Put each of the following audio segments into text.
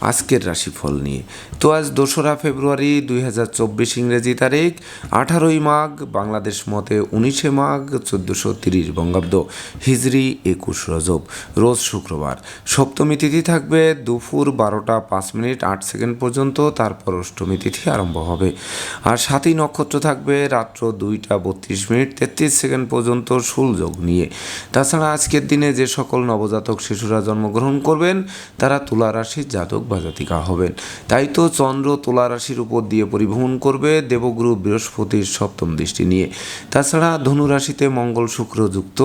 আজকের রাশিফল নিয়ে। তো আজ দোসরা ফেব্রুয়ারি দুই হাজার চব্বিশ ইংরেজি তারিখ, আঠারোই মাঘ, বাংলাদেশ মতে উনিশে মাঘ, চোদ্দোশো তিরিশ বঙ্গাব্দ, হিজরি একুশ রজব, রোজ শুক্রবার। সপ্তমী তিথি থাকবে দুপুর বারোটা পাঁচ মিনিট আট সেকেন্ড পর্যন্ত, তারপর অষ্টমী তিথি আরম্ভ হবে। আর সাতই নক্ষত্র থাকবে রাত্র দুইটা বত্রিশ মিনিট তেত্রিশ সেকেন্ড পর্যন্ত সূলযোগ নিয়ে। তাছাড়া আজকের দিনে যে সকল নবজাতক শিশুরা জন্মগ্রহণ করবেন, তারা তুলা রাশির জাতক বা জাতিকা হবেন। তাই তো চন্দ্র তুলা রাশির উপর দিয়ে পরিভ্রমণ করবে দেবগুরু বৃহস্পতির সপ্তম দৃষ্টি নিয়ে। তাছাড়া ধনু রাশিতে মঙ্গল শুক্র যুক্ত,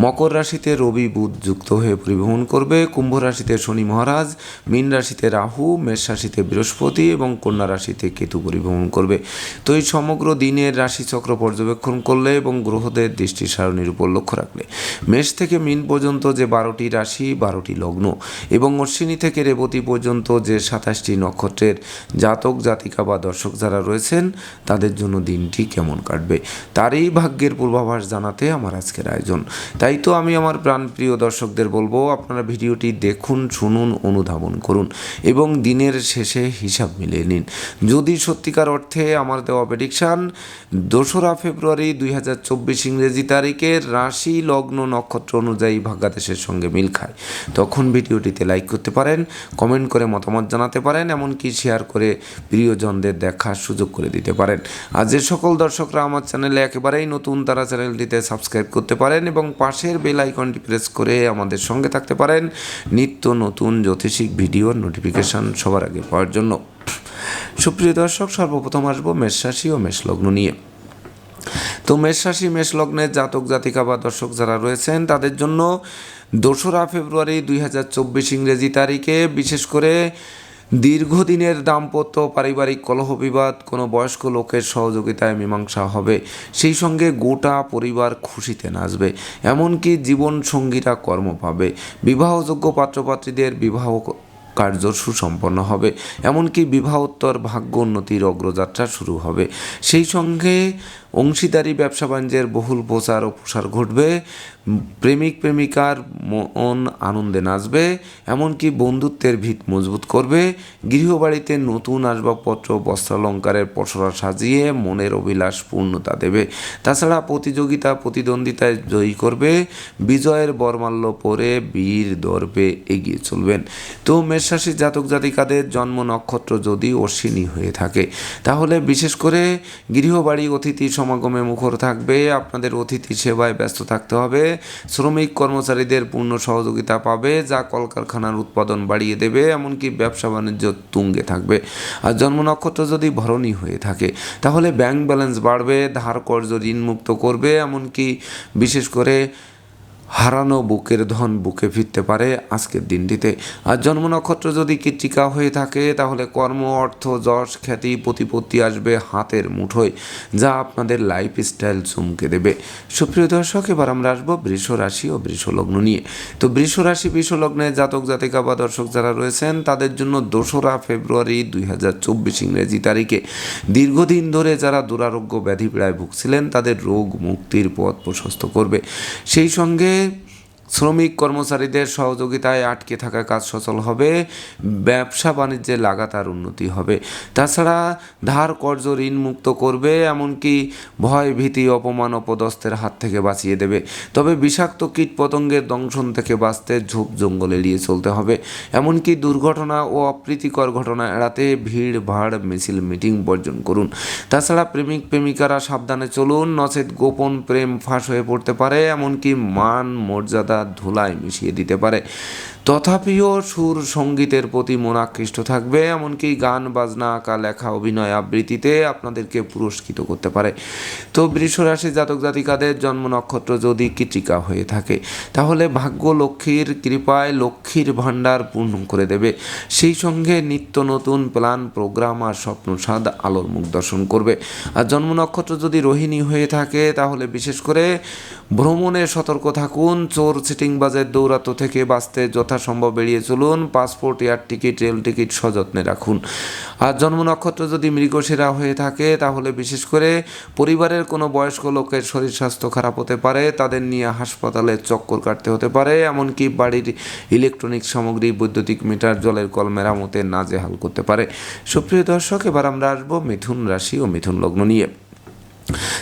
মকর রাশিতে রবি বুধ যুক্ত হয়ে পরিভ্রমণ করবে। কুম্ভ রাশিতে শনি মহারাজ, মীন রাশিতে রাহু, মেষ রাশিতে বৃহস্পতি এবং কন্যা রাশিতে কেতু পরিভ্রমণ করবে। তো এই সমগ্র দিনের রাশিচক্র পর্যবেক্ষণ করলে এবং গ্রহদের দৃষ্টি সারণীর উপর লক্ষ্য রাখলে। মেষ থেকে মিন পর্যন্ত যে বারোটি রাশি, বারোটি লগ্ন এবং অশ্বিনী থেকে রেবতী পর্যন্ত যে সাতাশটি নক্ষত্রের জাতক, জাতিকা বা দর্শক যারা রয়েছেন, তাদের জন্য দিনটি কেমন কাটবে? তারই ভাগ্যের পূর্বাভাস জানাতে আমার আজকের আয়োজন। তাই তো আমি আমার প্রাণপ্রিয় দর্শকদের বলব, আপনারা ভিডিওটি দেখুন, শুনুন, অনুধাবন করুন এবং দিনের শেষে হিসাব মিলিয়ে নিন। যদি সত্যিকার অর্থে আমার দেওয়া প্রেডিকশান দোসরা ফেব্রুয়ারি দুই হাজার চব্বিশ ইংরেজি তারিখের রাশি লগ্ন নক্ষত্র অনুযায়ী ভাগ্যাদেশের সঙ্গে মিল খায়। তখন ভিডিওটিতে লাইক করতে পারেন কমেন্ট করে মতামত জানাতে পারেন, এমনকি শেয়ার করে প্রিয়জনদের দেখার সুযোগ করে দিতে পারেন। আর যে সকল দর্শকরা আমার চ্যানেলে একেবারেই নতুন, তারা চ্যানেলটিতে সাবস্ক্রাইব করতে পারেন এবং পাশের বেল আইকনটি প্রেস করে আমাদের সঙ্গে থাকতে পারেন নিত্য নতুন জ্যোতিষিক ভিডিওর নোটিফিকেশন সবার আগে পাওয়ার জন্য। সুপ্রিয় দর্শক, সর্বপ্রথম আসব মেষ রাশি ও মেষ লগ্ন নিয়ে। তো মেষ রাশি, মেষ লগ্নের জাতক, জাতিকা বা দর্শক যারা রয়েছেন, তাদের জন্য দোসরা ফেব্রুয়ারি দুই হাজার চব্বিশ ইংরেজি তারিখে বিশেষ করে দীর্ঘদিনের দাম্পত্য পারিবারিক কলহ বিবাদ, কোনো বয়স্ক লোকের সহযোগিতায় মীমাংসা হবে, সেই সঙ্গে গোটা পরিবার খুশিতে নাচবে, এমনকি জীবন সঙ্গীরা কর্ম পাবে, বিবাহযোগ্য পাত্রপাত্রীদের বিবাহ কার্য সুসম্পন্ন হবে, এমনকি বিবাহোত্তর ভাগ্য উন্নতির অগ্রযাত্রা শুরু হবে, সেই সঙ্গে অংশীদারি ব্যবসা বাণিজ্যের বহুল প্রচার ও প্রসার ঘটবে। প্রেমিক প্রেমিকার মন আনন্দে নাচবে, এমনকি বন্ধুত্বের ভিত মজবুত করবে। গৃহবাড়িতে নতুন আসবাবপত্র, বস্ত্রালঙ্কারের পসরা সাজিয়ে মনের অভিলাষ পূর্ণতা দেবে। তাছাড়া প্রতিযোগিতা, প্রতিদ্বন্দ্বিতায় জয়ী করবে। বিজয়ের বরমাল্য পরে বীর দর্পে এগিয়ে চলবেন। তো মেষরাশি জাতক জাতিকাদের জন্ম নক্ষত্র যদি অশ্বিনী হয়ে থাকে, তাহলে বিশেষ করে গৃহবাড়ি অতিথি সমাগমে মুখর থাকবে। আপনাদের অতিথি সেবায় ব্যস্ত থাকতে হবে। শ্রমিক কর্মচারীদের পূর্ণ সহযোগিতা পাবে, যা কলকারখানার উৎপাদন বাড়িয়ে দেবে, এমনকি ব্যবসা বাণিজ্য তুঙ্গে থাকবে। আর জন্ম নক্ষত্র যদি ভরণী হয়ে থাকে, তাহলে ব্যাংক ব্যালেন্স বাড়বে, ধার কর্য ঋণমুক্ত করবে, এমনকি বিশেষ করে হারানো বুকের ধন বুকে ফিরতে পারে আজকের দিনটিতে। আর জন্ম নক্ষত্র যদি কৃত্রিকা হয়ে থাকে, তাহলে কর্ম, অর্থ, যশ, খ্যাতি, প্রতিপত্তি আসবে হাতের মুঠোয়, যা আপনাদের লাইফ স্টাইল চমকে দেবে। সুপ্রিয় দর্শক, এবার আমরা আসব বৃষ রাশি ও বৃষ লগ্ন নিয়ে। তো বৃষ রাশি, বৃষ লগ্নে জাতক, জাতিকা বা দর্শক যারা রয়েছেন, তাদের জন্য দোসরা ফেব্রুয়ারি দুই হাজার চব্বিশ ইংরেজি তারিখে। দীর্ঘদিন ধরে যারা দুরারোগ্য ব্যাধি পীড়ায় ভুগছিলেন, তাদের রোগ মুক্তির পথ প্রশস্ত করবে। সেই সঙ্গে শ্রমিক কর্মচারীদের সহযোগিতায় আটকে থাকা কাজ সচল হবে, ব্যবসা বাণিজ্যে লাগাতার উন্নতি হবে। তাছাড়া ধার কর্য ঋণ মুক্ত করবে, এমনকি ভয়, ভীতি, অপমান, অপদস্থের হাত থেকে বাঁচিয়ে দেবে। তবে বিষাক্ত কীট পতঙ্গের দংশন থেকে বাঁচতে ঝোপ জঙ্গল এড়িয়ে চলতে হবে। এমনকি দুর্ঘটনা ও অপ্রীতিকর ঘটনা এড়াতে ভিড়, ভাড়, মিছিল, মিটিং বর্জন করুন। তাছাড়া প্রেমিক, প্রেমিকারা সাবধানে চলুন, নচেত গোপন প্রেম ফাঁস হয়ে পড়তে পারে, এমনকি মান, মর্যাদা ধুলায় মিশিয়ে দিতে পারে। তথাপিও সুর সঙ্গীতের প্রতি মন আকৃষ্ট থাকবে, এমনকি গান, বাজনা, আঁকা, লেখা, অভিনয় আবৃত্তিতে আপনাদেরকে পুরস্কৃত করতে পারে। তো বৃষরাশি জাতক জাতিকাদের জন্ম নক্ষত্র যদি কৃতিকা হয়ে থাকে, তাহলে ভাগ্য লক্ষ্মীর কৃপায় লক্ষ্মীর ভাণ্ডার পূর্ণ করে দেবে। সেই সঙ্গে নিত্য নতুন প্ল্যান, প্রোগ্রাম আর স্বপ্ন স্বাদ আলোর মুখ দর্শন করবে। আর জন্ম নক্ষত্র যদি রোহিণী হয়ে থাকে, তাহলে বিশেষ করে ভ্রমণে সতর্ক থাকুন, চোর সিটিংবাজের দৌরাত্ম থেকে বাঁচতে যথা যথাসম্ভব এড়িয়ে চলুন। Passport, air ticket, rail ticket সযত্নে রাখুন। আর জন্ম নক্ষত্র যদি মৃগশিরা হয়ে থাকে, তাহলে বিশেষ করে পরিবারের কোনো বয়স্ক লোকের শরীর স্বাস্থ্য খারাপ হতে পারে, তাদের নিয়ে হাসপাতালে চক্কর কাটতে হতে পারে, এমনকি বাড়ির ইলেকট্রনিক সামগ্রী, বৈদ্যুতিক মিটার, জলের কল মেরামতে নাজেহাল করতে পারে। সুপ্রিয় দর্শক, এবার আমরা আসব মিথুন রাশি ও মিথুন লগ্ন নিয়ে।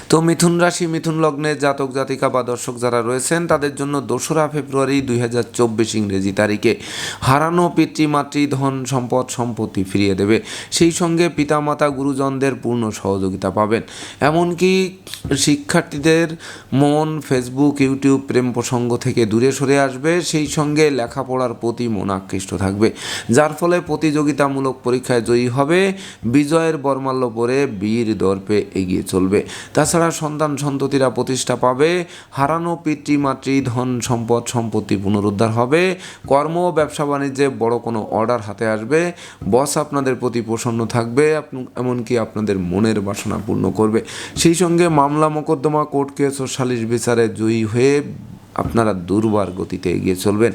তো মিথুন রাশি, মিথুন লগ্নে জাতক, জাতিকা বা দর্শক যারা রয়েছেন, তাদের জন্য দোসরা ফেব্রুয়ারি দুই হাজার চব্বিশ ইংরেজি তারিখে হারানো পিতৃমাতৃ ধন সম্পদ সম্পত্তি ফিরিয়ে দেবে। সেই সঙ্গে পিতামাতা, গুরুজনদের পূর্ণ সহযোগিতা পাবেন। এমনকি শিক্ষার্থীদের মন ফেসবুক, ইউটিউব, প্রেম প্রসঙ্গ থেকে দূরে সরে আসবে। সেই সঙ্গে লেখাপড়ার প্রতি মন আকৃষ্ট থাকবে। যার ফলে প্রতিযোগিতামূলক পরীক্ষায় জয়ী হবে। বিজয়ের বর্মাল্য পরে বীর দর্পে এগিয়ে চলবে। তাছাড়া সন্তান সন্ততিরা প্রতিষ্ঠা পাবে। হারানো পিতৃমাতৃ ধন, সম্পদ, সম্পত্তি পুনরুদ্ধার হবে। কর্ম ব্যবসা বাণিজ্যে বড় কোনো অর্ডার হাতে আসবে। বস আপনাদের প্রতি প্রসন্ন থাকবে এমনকি আপনাদের মনের বাসনা পূর্ণ করবে। সেই সঙ্গে মামলা, মোকদ্দমা, কোর্ট কেস ও সালিশ বিচারে জয়ী হয়ে আপনারা দুর্বার গতিতে এগিয়ে চলবেন।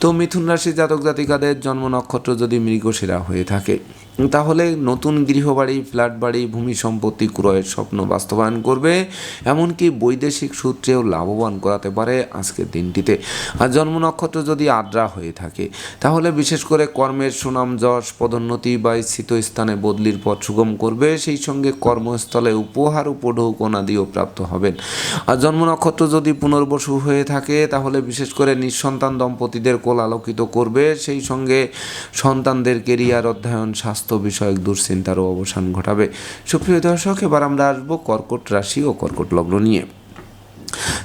তো মিথুন রাশি জাতক জাতিকাদের জন্ম নক্ষত্র যদি মৃগশিরা হয়ে থাকে। তাহলে নতুন গৃহবাড়ি ফ্ল্যাট বাড়ি ভূমি সম্পত্তি, ক্রয়ের স্বপ্ন বাস্তবায়ন করবে, এমনকি বৈদেশিক সূত্রেও লাভবান করাতে পারে আজকের দিনটিতে। আর জন্ম নক্ষত্র যদি আদ্রা হয়ে থাকে, তাহলে বিশেষ করে কর্মের সুনাম, যশ, পদোন্নতি বা স্থিত স্থানে বদলির পথ সুগম করবে, সেই সঙ্গে কর্মস্থলে উপহার উপঢৌকনাদিও প্রাপ্ত হবেন। আর জন্ম নক্ষত্র যদি পুনর্বসু হয়ে থাকে, তাহলে বিশেষ করে নিঃসন্তান দম্পতিদের কোল আলোকিত করবে, সেই সঙ্গে সন্তানদের কেরিয়ার, অধ্যয়ন, স্বাস্থ্য বিষয়ক দুশ্চিন্তারও অবসান ঘটাবে। সুপ্রিয় দর্শক, এবার আমরা আসব কর্কট রাশি ও কর্কট লগ্ন নিয়ে।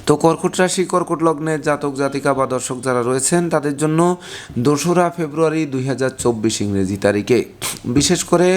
তো কর্কট রাশি, কর্কট লগ্নের জাতক, জাতিকা বা দর্শক যারা রয়েছেন, তাদের জন্য দোসরা ফেব্রুয়ারি দুই হাজার চব্বিশ ইংরেজি তারিখে। বিশেষ করে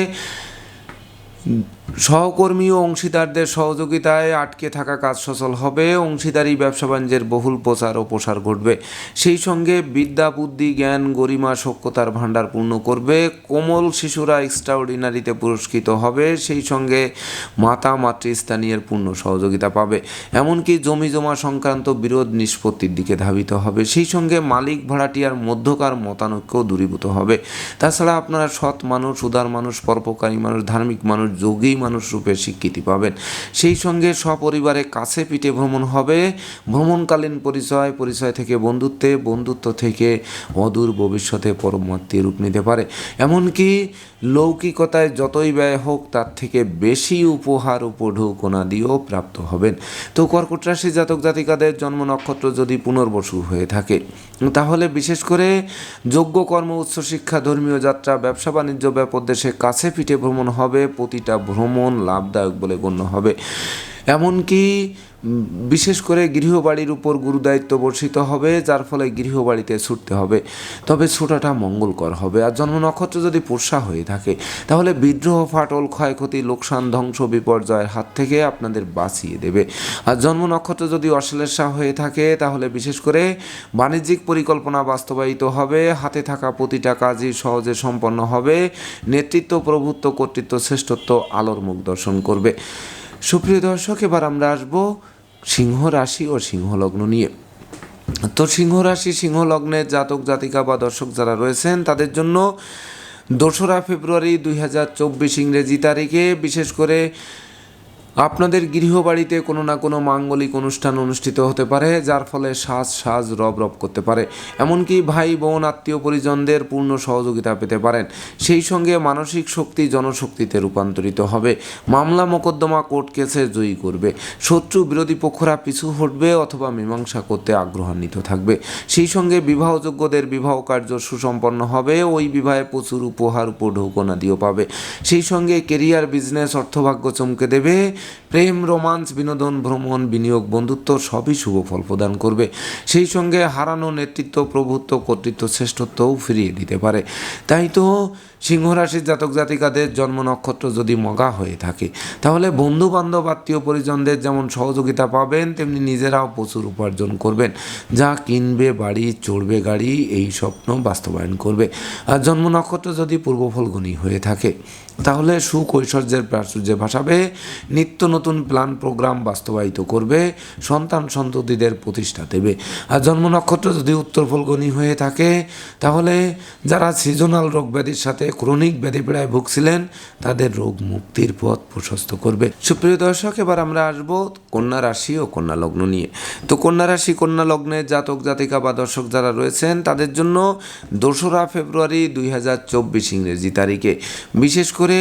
সহকর্মী ও অংশীদারদের সহযোগিতায় আটকে থাকা কাজ সচল হবে। অংশীদারি, ব্যবসা বাণিজ্যের বহুল প্রচার ও প্রসার ঘটবে। সেই সঙ্গে বিদ্যা, বুদ্ধি, জ্ঞান, গরিমা সক্ষতার ভাণ্ডার পূর্ণ করবে। কোমল শিশুরা এক্সট্রাঅর্ডিনারিতে পুরস্কৃত হবে। সেই সঙ্গে মাতা, মাতৃস্থানীয়ের পূর্ণ সহযোগিতা পাবে। এমনকি জমি জমা সংক্রান্ত বিরোধ নিষ্পত্তির দিকে ধাবিত হবে। সেই সঙ্গে মালিক, ভাড়াটিয়ার মধ্যকার মতানৈক্যও দূরীভূত হবে। তাছাড়া আপনারা সৎ মানুষ, উদার মানুষ, পরোপকারী মানুষ, ধার্মিক মানুষ, যোগী মানুষ রূপে স্বীকৃতি পাবেন। সেই সঙ্গে সপরিবারে কাছে পিঠে ভ্রমণ হবে। ভ্রমণকালীন পরিচয় পরিচয় থেকে বন্ধুত্বে, বন্ধুত্ব থেকে অদূর ভবিষ্যতে পরমাত্মীয় রূপ নিতে পারে। এমনকি লৌকিকতায় যতই ব্যয় হোক, তার থেকে বেশি উপহার উপঢৌকনা দিয়েও প্রাপ্ত হবেন। তো কর্কট রাশি জাতক জাতিকাদের জন্ম নক্ষত্র যদি পুনর্বসু হয়ে থাকে তাহলে বিশেষ করে যোগ্য কর্ম, উচ্চ শিক্ষা, ধর্মীয় যাত্রা, ব্যবসা, বাণিজ্য ব্যাপক দেশে কাছে পিঠে ভ্রমণ হবে, প্রতিটা ভ্রমণ লাভদায়ক বলে গণ্য হবে। এমনকি বিশেষ করে গৃহবাড়ির উপর গুরুদায়িত্ব বর্ষিত হবে, যার ফলে গৃহবাড়িতে ছুটতে হবে। তবে ছোটাটা মঙ্গলকর হবে। আর জন্ম নক্ষত্র যদি পোষা হয়ে থাকে, তাহলে বিদ্রোহ, ফাটল, ক্ষয়ক্ষতি, লোকসান, ধ্বংস, বিপর্যয়ের হাত থেকে আপনাদের বাঁচিয়ে দেবে। আর জন্ম নক্ষত্র যদি অশ্লেষা হয়ে থাকে, তাহলে বিশেষ করে বাণিজ্যিক পরিকল্পনা বাস্তবায়িত হবে। হাতে থাকা প্রতিটা কাজই সহজে সম্পন্ন হবে। নেতৃত্ব, প্রভুত্ব, কর্তৃত্ব, শ্রেষ্ঠত্ব, আলোর মুখ দর্শন করবে। সুপ্রিয় দর্শক, এবার আমরা আসব সিংহ রাশি ও সিংহ লগ্ন নিয়ে। তো সিংহ রাশি সিংহ লগ্নের জাতক, জাতিকা বা দর্শক যারা রয়েছেন, তাদের জন্য দোসরা ফেব্রুয়ারি দুই হাজার চব্বিশ ইংরেজি তারিখে বিশেষ করে আপনাদের গৃহবাড়িতে কোনো না কোনো মাঙ্গলিক অনুষ্ঠান অনুষ্ঠিত হতে পারে, যার ফলে সাজ সাজ রব রব করতে পারে। এমনকি ভাই, বোন, আত্মীয় পরিজনদের পূর্ণ সহযোগিতা পেতে পারেন। সেই সঙ্গে মানসিক শক্তি জনশক্তিতে রূপান্তরিত হবে। মামলা মোকদ্দমা কোর্ট কেসে জয়ী করবে। শত্রু বিরোধী পক্ষরা পিছু হটবে অথবা মীমাংসা করতে আগ্রহান্বিত থাকবে। সেই সঙ্গে বিবাহযোগ্যদের বিবাহ কার্য সুসম্পন্ন হবে। ওই বিবাহে প্রচুর উপহার উপঢৌকনাদিও পাবে। সেই সঙ্গে কেরিয়ার, বিজনেস, অর্থভাগ্য চমকে দেবে। প্রেম, রোমান্স, বিনোদন, ভ্রমণ, বিনিয়োগ, বন্ধুত্ব সবই শুভ ফল প্রদান করবে। সেই সঙ্গে হারানো নেতৃত্ব, প্রভুত্ব, কর্তৃত্ব শ্রেষ্ঠত্বও ফিরিয়ে দিতে পারে। তাই তো সিংহ রাশির জাতক জাতিকাদের জন্ম নক্ষত্র যদি মগা হয়ে থাকে, তাহলে বন্ধু বান্ধব আত্মীয় পরিজনদের যেমন সহযোগিতা পাবেন, তেমনি নিজেরাও প্রচুর উপার্জন করবেন। যা কিনবে, বাড়ি, চড়বে গাড়ি, এই স্বপ্ন বাস্তবায়ন করবে। আর জন্ম নক্ষত্র যদি পূর্ব ফলগুনি হয়ে থাকে, তাহলে সুখ ঐশ্বর্যের প্রাচুর্যে ভাসাবে, নিত্য নতুন প্ল্যান প্রোগ্রাম বাস্তবায়িত করবে, সন্তান সন্ততিদের প্রতিষ্ঠা দেবে। আর জন্ম নক্ষত্র যদি উত্তর ফলগনি হয়ে থাকে, তাহলে যারা সিজনাল রোগ ব্যাধির সাথে ক্রনিক ব্যাধি পীড়ায় ভুগছিলেন, তাদের রোগ মুক্তির পথ প্রশস্ত করবে। সুপ্রিয় দর্শক, এবার আমরা আসব কন্যা রাশি ও কন্যা লগ্ন নিয়ে। তো কন্যা রাশি, কন্যা লগ্নের জাতক, জাতিকা বা দর্শক যারা রয়েছেন, তাদের জন্য দোসরা ফেব্রুয়ারি দুই হাজার চব্বিশ ইংরেজি তারিখে। বিশেষ করে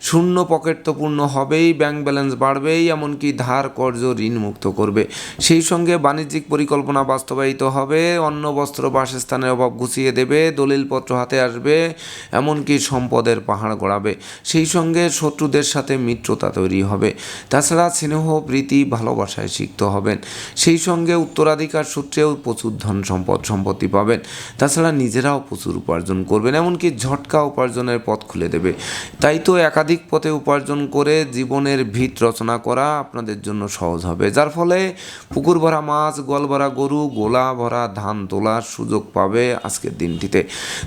শূন্য পকেট তো পূর্ণ হবেই ব্যাংক ব্যালেন্স বাড়বেই, এমনকি ধার কর্জ ঋণ মুক্ত করবে। সেই সঙ্গে বাণিজ্যিক পরিকল্পনা বাস্তবায়িত হবে, অন্ন, বস্ত্র, বাসস্থানের অভাব গুছিয়ে দেবে, দলিলপত্র হাতে আসবে, এমনকি সম্পদের পাহাড় গড়াবে। সেই সঙ্গে শত্রুদের সাথে মিত্রতা তৈরি হবে। তাছাড়া স্নেহ, প্রীতি, ভালোবাসায় সিক্ত হবেন। সেই সঙ্গে উত্তরাধিকার সূত্রেও প্রচুর ধন সম্পদ সম্পত্তি পাবেন। তাছাড়া নিজেরাও প্রচুর উপার্জন করবেন, এমনকি ঝটকা উপার্জনের পথ খুলে দেবে। তাই তো একাধিক পথে উপার্জন করে জীবনের ভিত রচনা করা আপনাদের জন্য সহজ হবে। যার ফলে পুকুর ভরা মাছ, গোয়াল ভরা গরু, গোলা ভরা ধান তোলার সুযোগ পাবে আজকের দিনটিতে।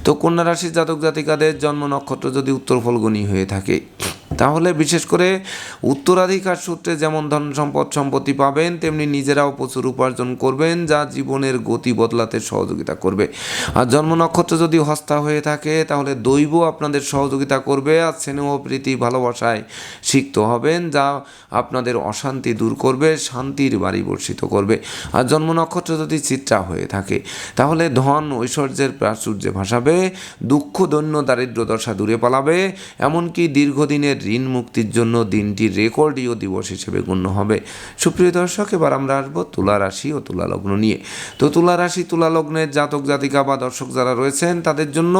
তো কন্যা রাশির জাতক জাতিকাদের জন্ম নক্ষত্র যদি উত্তর ফলগুনি হয়ে থাকে তাহলে বিশেষ করে উত্তরাধিকার সূত্রে যেমন ধন সম্পদ সম্পত্তি পাবেন, তেমনি নিজেরাও প্রচুর উপার্জন করবেন, যা জীবনের গতি বদলাতে সহযোগিতা করবে। আর জন্ম নক্ষত্র যদি হস্তা হয়ে থাকে, তাহলে দৈব আপনাদের সহযোগিতা করবে, আর স্নেহ, প্রীতি, ভালোবাসায় সিক্ত হবেন, যা আপনাদের অশান্তি দূর করবে, শান্তির বাড়ি বর্ষিত করবে। আর জন্ম নক্ষত্র যদি চিত্রা হয়ে থাকে, তাহলে ধন, ঐশ্বর্যের প্রাচুর্যে ভাসাবে, দুঃখ, দৈন্য দারিদ্র দশা দূরে পালাবে। এমনকি দীর্ঘদিনের ঋণ মুক্তির জন্য দিনটি রেকর্ডীয় দিবস হিসেবে গণ্য হবে। সুপ্রিয় দর্শক, এবার আমরা আসব তুলা রাশি ও তুলা লগ্ন নিয়ে। তো তুলা রাশি, তুলা লগ্নের জাতক জাতিকা বা দর্শক যারা রয়েছেন, তাদের জন্য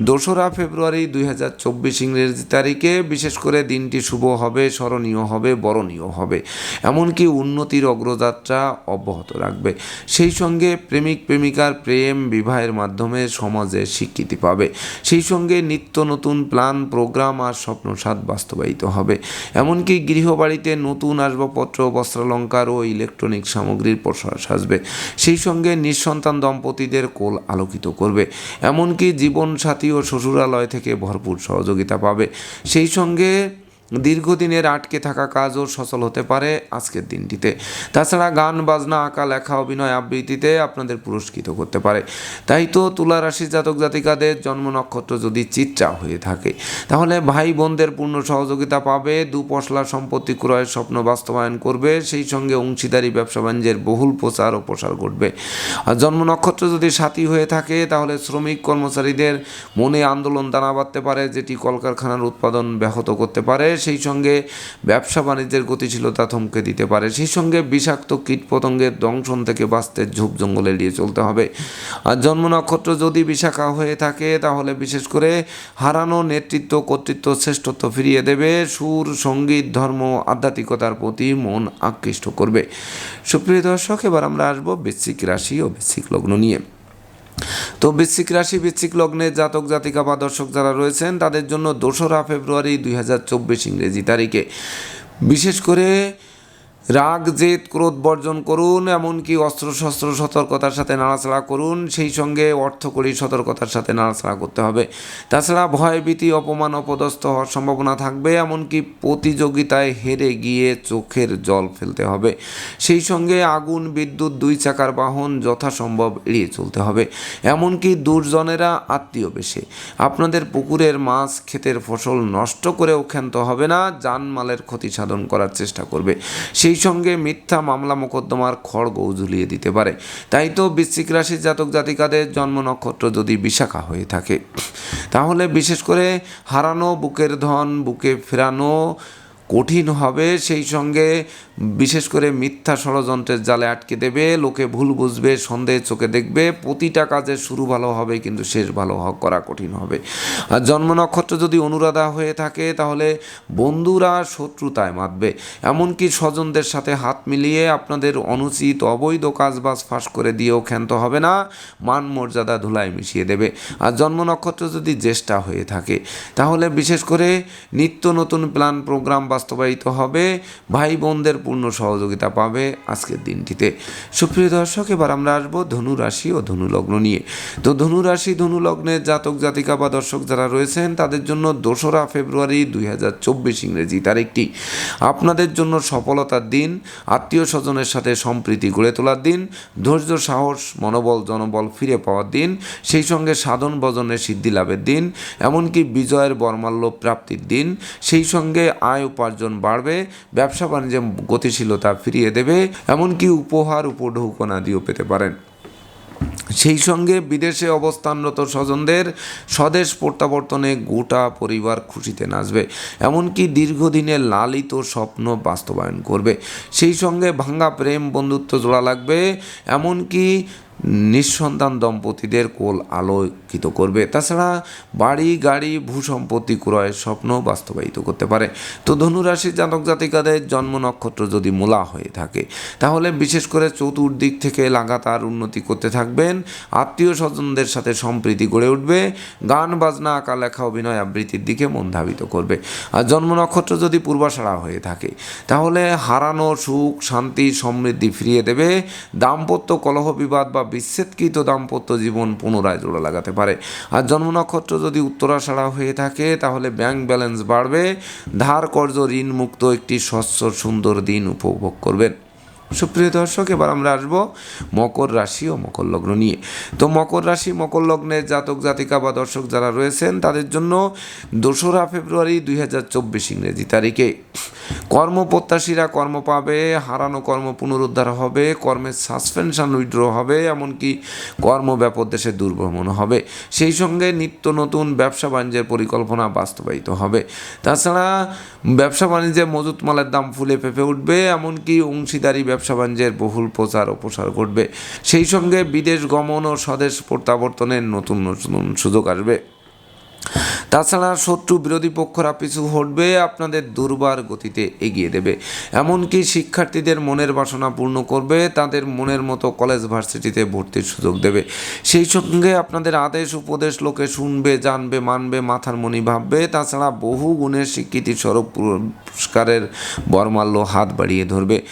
দোসরা ফেব্রুয়ারি দুই হাজার চব্বিশ ইংরেজি তারিখে বিশেষ করে দিনটি শুভ হবে, স্মরণীয় হবে, বরণীয় হবে। এমনকি উন্নতির অগ্রযাত্রা অব্যাহত রাখবে। সেই সঙ্গে প্রেমিক প্রেমিকার প্রেম বিবাহের মাধ্যমে সমাজে স্বীকৃতি পাবে। সেই সঙ্গে নিত্য নতুন প্ল্যান, প্রোগ্রাম আর স্বপ্নসাদ বাস্তবায়িত হবে। এমনকি গৃহবাড়িতে নতুন আসবাবপত্র, বস্ত্রালঙ্কার ও ইলেকট্রনিক সামগ্রীর প্রসার সাজবে। সেই সঙ্গে নিঃসন্তান দম্পতিদের কোল আলোকিত করবে। এমনকি জীবনসাথী ও শ্বশুরালয় থেকে ভরপুর সহযোগিতা পাবে। সেই সঙ্গে দীর্ঘদিনের আটকে থাকা কাজও সচল হতে পারে আজকের দিনটিতে। তাছাড়া গান, বাজনা, আঁকা, লেখা, অভিনয় আবৃত্তিতে আপনাদের পুরস্কৃত করতে পারে। তাই তো তুলা রাশি জাতক জাতিকাদের জন্ম নক্ষত্র যদি চিত্রা হয়ে থাকে, তাহলে ভাই বোনদের পূর্ণ সহযোগিতা পাবে, দু পশলা সম্পত্তি ক্রয়ের স্বপ্ন বাস্তবায়ন করবে, সেই সঙ্গে অংশীদারি, ব্যবসা বাণিজ্যের বহুল প্রচার ও প্রসার ঘটবে। আর জন্ম নক্ষত্র যদি সাথী হয়ে থাকে, তাহলে শ্রমিক কর্মচারীদের মনে আন্দোলন দানা বাঁধতে পারে, যেটি কলকারখানার উৎপাদন ব্যাহত করতে পারে সেই সঙ্গে ব্যবসা বাণিজ্যের গতিশীলতা থমকে দিতে পারে। সেই সঙ্গে বিষাক্ত কীটপতঙ্গের দংশন থেকে বাঁচতে ঝোপ জঙ্গল এড়িয়ে চলতে হবে। আর জন্ম নক্ষত্র যদি বিশাখা হয়ে থাকে, তাহলে বিশেষ করে হারানো নেতৃত্ব, কর্তৃত্ব শ্রেষ্ঠত্ব ফিরিয়ে দেবে। সুর, সংগীত, ধর্ম, আধ্যাত্মিকতার প্রতি মন আকৃষ্ট করবে। সুপ্রিয় দর্শক, এবার আমরা আসব বৃশ্চিক রাশি ও বৃশ্চিক লগ্ন নিয়ে। তো বৃশ্চিক রাশি, বৃশ্চিক লগ্নে জাতক, জাতিকা বা দর্শক যারা রয়েছেন, তাদের জন্য দোসরা ফেব্রুয়ারি দুই হাজার চব্বিশ ইংরেজি তারিখে। বিশেষ করে রাগ, জেদ, ক্রোধ বর্জন করুন, এমনকি অস্ত্রশস্ত্র সতর্কতার সাথে নাড়াচাড়া করুন, সেই সঙ্গে অর্থকরী সতর্কতার সাথে নাড়াচাড়া করতে হবে। তাছাড়া ভয়, ভীতি, অপমান, অপদস্থ হওয়ার সম্ভাবনা থাকবে, এমনকি প্রতিযোগিতায় হেরে গিয়ে চোখের জল ফেলতে হবে। সেই সঙ্গে আগুন, বিদ্যুৎ, দুই চাকার বাহন যথাসম্ভব এড়িয়ে চলতে হবে। এমনকি দুর্জনেরা আত্মীয় বেশে। আপনাদের পুকুরের মাছ, ক্ষেতের ফসল নষ্ট করেও ক্ষান্ত হবে না জানমালের ক্ষতি সাধন করার চেষ্টা করবে। সেই সঙ্গে মিথ্যা মামলা মোকদ্দমার খড়গও ঝুলিয়ে দিতে পারে। তাই তো বৃশ্চিক রাশির জাতক জাতিকাদের জন্ম নক্ষত্র যদি বিশাখা হয়ে থাকে। তাহলে বিশেষ করে হারানো, বুকের ধন, বুকে ফেরানো কঠিন হবে, সেই সঙ্গে বিশেষ করে মিথ্যা ষড়যন্ত্রের জালে আটকে দেবে, লোকে ভুল বুঝবে সন্দেহ চোখে দেখবে, প্রতিটা কাজের শুরু ভালো হবে, কিন্তু শেষ ভালো করা কঠিন হবে। আর জন্ম নক্ষত্র যদি অনুরাধা হয়ে থাকে, তাহলে বন্ধুরা শত্রুতায় মাতবে। এমনকি স্বজনদের সাথে হাত মিলিয়ে আপনাদের অনুচিত অবৈধ কাজবাজ ফাঁস করে দিয়েও ক্ষান্ত হবে না, মান মর্যাদা ধুলায় মিশিয়ে দেবে। আর জন্ম নক্ষত্র যদি জ্যেষ্ঠা হয়ে থাকে, তাহলে বিশেষ করে নিত্য নতুন প্ল্যান, প্রোগ্রাম বাস্তবায়িত হবে ভাই বোনদের পূর্ণ সহযোগিতা পাবে আজকের দিনটিতে। সুপ্রিয় দর্শক, এবার আমরা আসব ধনু রাশি ও ধনু লগ্ন নিয়ে। তো ধনু রাশি ধনু লগ্নের জাতক, জাতিকা বা দর্শক যারা রয়েছেন, তাদের জন্য দোসরা ফেব্রুয়ারি দুই হাজার চব্বিশ ইংরেজি তারিখটি। আপনাদের জন্য সফলতার দিন, আত্মীয় স্বজনের সাথে সম্প্রীতি গড়ে তোলার দিন, ধৈর্য, সাহস, মনোবল, জনবল ফিরে পাওয়ার দিন, সেই সঙ্গে সাধন ভজনের সিদ্ধি লাভের দিন, এমনকি বিজয়ের বর্মাল্য প্রাপ্তির দিন, সেই সঙ্গে আয় বাড়বে, ব্যবসা বাণিজ্যে গতিশীলতা ফিরিয়ে দেবে, এমনকি উপহার উপঢৌকনা দিয়েও পেতে পারেন। সেই সঙ্গে বিদেশে অবস্থানরত স্বজনদের স্বদেশ প্রত্যাবর্তনে গোটা পরিবার খুশিতে নাচবে, এমনকি দীর্ঘদিনের লালিত স্বপ্ন বাস্তবায়ন করবে। সেই সঙ্গে ভাঙ্গা প্রেম বন্ধুত্ব জোড়া লাগবে, এমনকি নিঃসন্তান দম্পতিদের কোল আলোকিত করবে। তাছাড়া বাড়ি, গাড়ি ভূসম্পত্তি ক্রয়ের স্বপ্ন বাস্তবায়িত করতে পারে। তো ধনুরাশির জাতক জাতিকাদের জন্ম নক্ষত্র যদি মূলা হয়ে থাকে, তাহলে বিশেষ করে চতুর্দিক থেকে লাগাতার উন্নতি করতে থাকবেন। আত্মীয় স্বজনদের সাথে সম্প্রীতি গড়ে উঠবে। গান, বাজনা, আঁকা, লেখা, অভিনয় আবৃত্তির দিকে মন ধাবিত করবে। আর জন্ম নক্ষত্র যদি পূর্বাশাড়া হয়ে থাকে, তাহলে হারানো সুখ, শান্তি, সমৃদ্ধি ফিরিয়ে দেবে। দাম্পত্য কলহ বিবাদ বা বিচ্ছেদকৃত দাম্পত্য জীবন পুনরায় জোড়া লাগাতে পারে। আর জন্ম নক্ষত্র যদি উত্তরাষাড়া হয়ে থাকে, তাহলে ব্যাংক ব্যালেন্স বাড়বে। ধার কর্য ঋণ মুক্ত একটি স্বচ্ছ সুন্দর দিন উপভোগ করবেন। সুপ্রিয় দর্শক, এবার আমরা আসব মকর রাশি ও মকর লগ্ন নিয়ে। তো মকর রাশি, মকর লগ্নের জাতক, জাতিকা বা দর্শক যারা রয়েছেন, তাদের জন্য দোসরা ফেব্রুয়ারি দুই হাজার চব্বিশ ইংরেজি তারিখে। কর্মপ্রত্যাশীরা কর্ম পাবে, হারানো কর্ম পুনরুদ্ধার হবে, কর্মের সাসপেনশন উইড্র হবে, এমনকি কর্ম ব্যাপক দেশে দুর্ভ্রমণ হবে। সেই সঙ্গে নিত্য নতুন ব্যবসা বাণিজ্যের পরিকল্পনা বাস্তবায়িত হবে। তাছাড়া ব্যবসা বাণিজ্যে মজুত মালের দাম ফুলে ফেঁপে উঠবে, এমনকি অংশীদারি ব্যবসা বাণিজ্যের বহুল প্রচার ও প্রসার ঘটবে। সেই সঙ্গে বিদেশ গমন ও স্বদেশ প্রত্যাবর্তনের নতুন নতুন সুযোগ আসবে। তাছাড়া শত্রু বিরোধী পক্ষরা পিছু হটবে, আপনাদের দুর্বার গতিতে এগিয়ে দেবে। এমনকি শিক্ষার্থীদের মনের বাসনা পূর্ণ করবে, তাদের মনের মতো কলেজ ভার্সিটিতে ভর্তির সুযোগ দেবে। সেই সঙ্গে আপনাদের আদেশ, উপদেশ লোকে শুনবে, জানবে, মানবে, মাথার মনি ভাববে। তাছাড়া বহু গুণের স্বীকৃতি স্বরূপ পুরস্কারের বর্মাল্য হাত বাড়িয়ে ধরবে।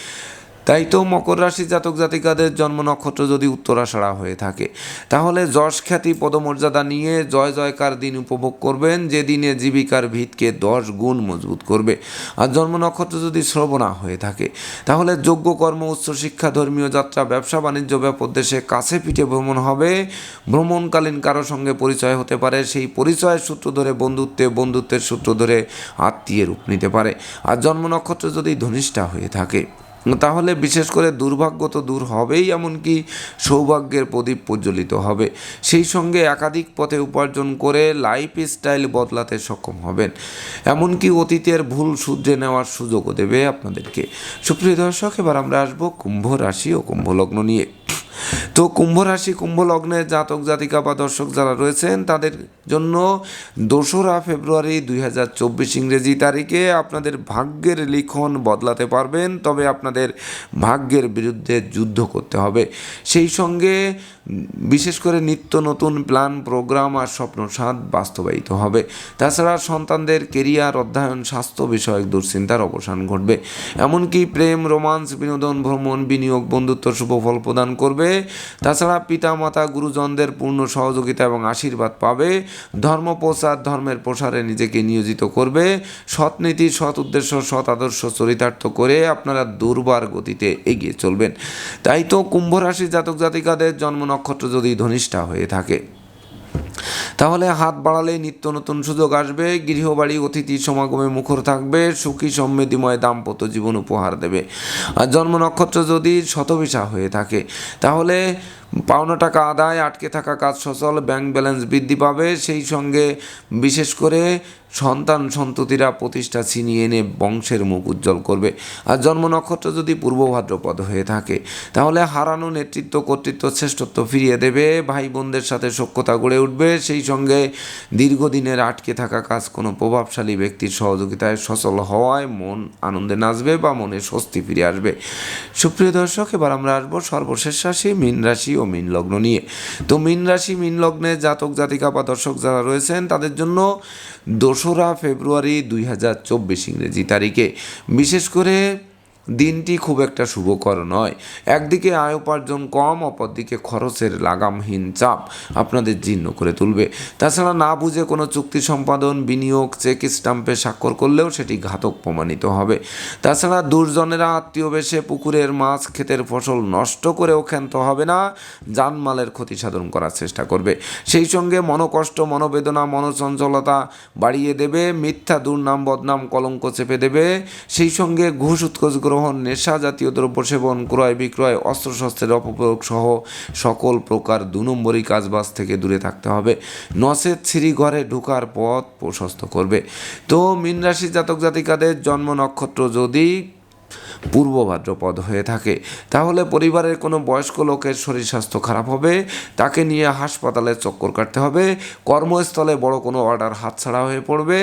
তাই তো মকর রাশি জাতক জাতিকাদের জন্ম নক্ষত্র যদি উত্তরাষাড়া হয়ে থাকে। তাহলে যশ খ্যাতি পদমর্যাদা নিয়ে জয় জয়কার দিন উপভোগ করবেন, যে দিনে জীবিকার ভিতকে দশ গুণ মজবুত করবে। আর জন্ম নক্ষত্র যদি শ্রবণা হয়ে থাকে, তাহলে যোগ্য কর্ম উচ্চশিক্ষা ধর্মীয় যাত্রা, ব্যবসা, বাণিজ্য, ব্যাপক দেশে কাছে পিঠে ভ্রমণ হবে। ভ্রমণকালীন কারও সঙ্গে পরিচয় হতে পারে, সেই পরিচয়ের সূত্র ধরে বন্ধুত্বে, বন্ধুত্বের সূত্র ধরে আত্মীয় রূপ নিতে পারে। আর জন্ম নক্ষত্র যদি ধনিষ্ঠা হয়ে থাকে তাহলে বিশেষ করে দুর্ভাগ্য তো দূর হবেই, এমনকি সৌভাগ্যের প্রদীপ প্রজ্বলিত হবে। সেই সঙ্গে একাধিক পথে উপার্জন করে লাইফ স্টাইল বদলাতে সক্ষম হবেন। এমনকি অতীতের ভুল শুধরে নেওয়ার সুযোগও দেবে আপনাদেরকে। সুপ্রিয় দর্শক, এবার আমরা আসব কুম্ভ রাশি ও কুম্ভ লগ্ন নিয়ে। তো কুম্ভ রাশি কুম্ভ লগ্নের জাতক, জাতিকা বা দর্শক যারা রয়েছেন, তাদের জন্য দোসরা ফেব্রুয়ারি দুই হাজার চব্বিশ ইংরেজি তারিখে আপনাদের ভাগ্যের লিখন বদলাতে পারবেন, তবে আপনাদের ভাগ্যের বিরুদ্ধে যুদ্ধ করতে হবে। সেই সঙ্গে বিশেষ করে নিত্য নতুন প্ল্যান, প্রোগ্রাম আর স্বপ্ন সাধ বাস্তবায়িত হবে। তাছাড়া সন্তানদের কেরিয়ার, অধ্যয়ন, স্বাস্থ্য বিষয়ক দুশ্চিন্তার অবসান ঘটবে। এমনকি প্রেম, রোমান্স, বিনোদন, ভ্রমণ, বিনিয়োগ, বন্ধুত্ব, শুভ ফল প্রদান করবে। তাছাড়া পিতা মাতা গুরুজনদের পূর্ণ সহযোগিতা এবং আশীর্বাদ পাবে। ধর্ম প্রচার, ধর্মের প্রসারে নিজেকে নিয়োজিত করবে। সৎ নীতি, সৎ উদ্দেশ্য, সৎ আদর্শ চরিতার্থ করে আপনারা দুর্বার গতিতে এগিয়ে চলবেন। তাই তো কুম্ভ রাশি জাতক জাতিকাদের জন্ম নক্ষত্র যদি ধনিষ্ঠা হয়ে থাকে। তাহলে হাত বাড়ালে নিত্য নতুন সুযোগ আসবে, গৃহবাড়ি, অতিথি সমাগমে মুখর থাকবে, সুখী সমৃদ্ধিময় দাম্পত্য জীবন উপহার দেবে। আর জন্ম নক্ষত্র যদি শতবিশা হয়ে থাকে, তাহলে পাওনা টাকা আদায়, আটকে থাকা কাজ সচল ব্যাংক ব্যালেন্স বৃদ্ধি পাবে। সেই সঙ্গে বিশেষ করে সন্তান সন্ততিরা প্রতিষ্ঠা ছিনিয়ে এনে বংশের মুখ উজ্জ্বল করবে। আর জন্ম নক্ষত্র যদি পূর্ব ভাদ্রপদ হয়ে থাকে, তাহলে হারানো নেতৃত্ব কর্তৃত্ব শ্রেষ্ঠত্ব ফিরিয়ে দেবে। ভাই বোনদের সাথে সখ্যতা গড়ে উঠবে। সেই সঙ্গে দীর্ঘদিনের আটকে থাকা কাজ কোনো প্রভাবশালী ব্যক্তির সহযোগিতায় সচল হওয়ায় মন আনন্দে নাচবে বা মনে স্বস্তি ফিরে আসবে। সুপ্রিয় দর্শক, এবার আমরা আসব সর্বশেষ রাশি, মীন রাশি ও মীন লগ্ন নিয়ে। তো মীন রাশি, মীন লগ্নে জাতক জাতিকা বা দর্শক যারা রয়েছেন, তাদের জন্য দোসরা ফেব্রুয়ারি দুই হাজার চব্বিশ ইংরেজি তারিখে। বিশেষ করে দিনটি খুব একটা শুভকর নয়। একদিকে আয় উপার্জন কম, অপরদিকে খরচের লাগামহীন চাপ আপনাদের জীর্ণ করে তুলবে। তাছাড়া না বুঝে কোনো চুক্তি সম্পাদন, বিনিয়োগ, চেক স্টাম্পে স্বাক্ষর করলেও সেটি ঘাতক প্রমাণিত হবে। তাছাড়া দুর্জনেরা আত্মীয় বেশে পুকুরের মাছ, ক্ষেতের ফসল নষ্ট করেও ক্ষান্ত হবে না, জানমালের ক্ষতি সাধন করার চেষ্টা করবে। সেই সঙ্গে মনোকষ্ট, মনোবেদনা, মনোচঞ্চলতা বাড়িয়ে দেবে, মিথ্যা দুর্নাম, বদনাম, কলঙ্ক চেপে দেবে, সেই সঙ্গে ঘুষ উৎকোচ গ্রহণ, নেশা জাতীয় দ্রব্য সেবন, ক্রয় বিক্রয়, অস্ত্রশস্ত্রের অপপ্রয়োগ সহ সকল প্রকার দু নম্বরই কাজবাজ থেকে দূরে থাকতে হবে। নসেদ ছিরি ঘরে ঢোকার পথ প্রশস্ত করবে। তো মিনরাশি জাতক জাতিকাদের জন্ম নক্ষত্র যদি পূর্ব ভাদ্রপদ হয়ে থাকে। তাহলে পরিবারের কোনো বয়স্ক লোকের শরীর স্বাস্থ্য খারাপ হবে? তাকে নিয়ে হাসপাতালে চক্কর কাটতে হবে। কর্মস্থলে বড় কোনো অর্ডার হাতছাড়া হয়ে পড়বে।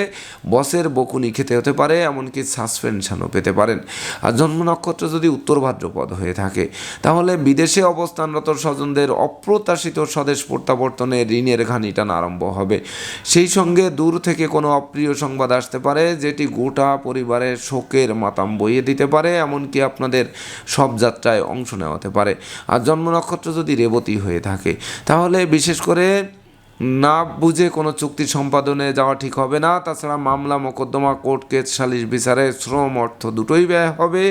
বসের বকুনি খেতে হতে পারে, এমনকি সাসপেনশনও পেতে পারেন। আর জন্ম নক্ষত্র যদি উত্তর ভাদ্রপদ হয়ে থাকে, তাহলে বিদেশে অবস্থানরত স্বজনদের অপ্রত্যাশিত স্বদেশ প্রত্যাবর্তনে ঋণের ঘানি টানা আরম্ভ হবে। সেই সঙ্গে দূর থেকে কোনো অপ্রিয় সংবাদ আসতে পারে, যেটি গোটা পরিবারের শোকের মাতাম বইয়ে দিতে পারে। এমনকি আপনাদের সব যাত্রায় অংশ নেওয়াতে পারে। আর জন্ম নক্ষত্র যদি রেবতী হয়ে থাকে, তাহলে বিশেষ করে না বুঝে কোনো চুক্তি সম্পাদনে যাওয়া ঠিক হবে না। তাছাড়া মামলা, মোকদ্দমা, কোর্ট কেস সালিশ বিচারে শ্রম, অর্থ দুটোই ব্যয় হবে,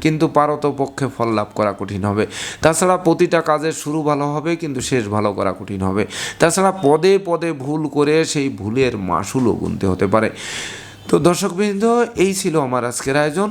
কিন্তু পারত পক্ষে ফল লাভ করা কঠিন হবে। তাছাড়া প্রতিটা কাজের শুরু ভালো হবে, কিন্তু শেষ ভালো করা কঠিন হবে। তাছাড়া পদে পদে ভুল করে সেই ভুলের মাসুলও গুনতে হতে পারে। তো দর্শকবৃন্দ, এই ছিল আমার আজকের আয়োজন।